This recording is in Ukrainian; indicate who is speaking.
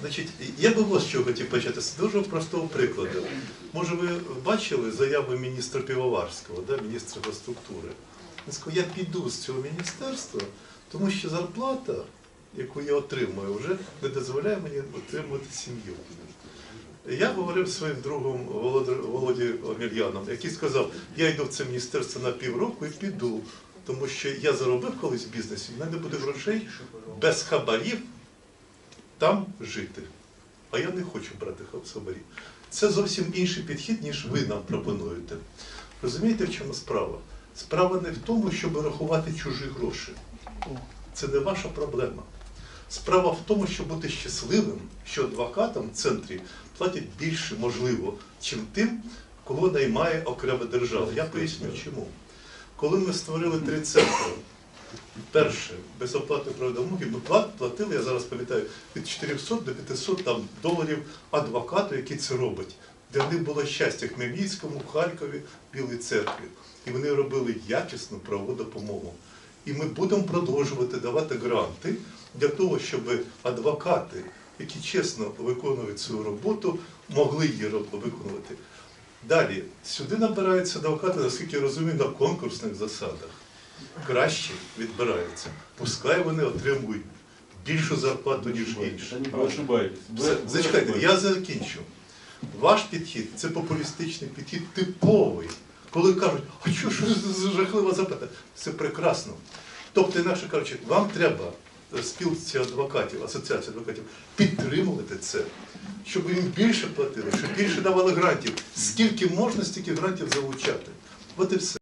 Speaker 1: Значить, я би ось що хотів почати з дуже простого прикладу. Може, ви бачили заяви міністра Півоварського, да, міністра інфраструктури? Він сказав, я піду з цього міністерства, тому що зарплата, яку я отримую, вже не дозволяє мені отримувати сім'ю. Я говорив своїм другом Володією Омельяном, який сказав, я йду в це міністерство на півроку і піду, тому що я заробив колись в бізнесі, в мене буде грошей без хабарів там жити. А я не хочу брати хабарів. Це зовсім інший підхід, ніж ви нам пропонуєте. Розумієте, в чому справа? Справа не в тому, щоб рахувати чужі гроші. Це не ваша проблема. Справа в тому, щоб бути щасливим, що адвокатам в центрі платять більше, можливо, чим тим, кого наймає окрема держава. Я поясню чому. Коли ми створили три центри, перше, безоплатної праводомоги, ми платили, я зараз пам'ятаю, від 400 до 500 там, доларів адвокату, який це робить. Для них було щастя в Хмельницькому, в Харкові, в Білій церкві. І вони робили якісну правову допомогу. І ми будемо продовжувати давати гранти для того, щоб адвокати, які чесно виконують свою роботу, могли її виконувати. Далі, сюди набираються адвокати, наскільки я розумію, на конкурсних засадах Краще відбираються. Пускай вони отримують більшу зарплату, ніж інші.
Speaker 2: Вы ошибаетесь. Вы-
Speaker 1: Все,
Speaker 2: вы
Speaker 1: Зачекайте,
Speaker 2: ошибаетесь.
Speaker 1: я закінчу. Ваш підхід це популістичний підхід типовий. Коли кажуть, а що ж ви за жахливо запитати? Це прекрасно. Тобто, інакше кажучи, вам треба е, спілці адвокатів, асоціації адвокатів підтримувати це, щоб їм більше платили, щоб більше давали грантів. Скільки можна, стільки грантів залучати. От і все.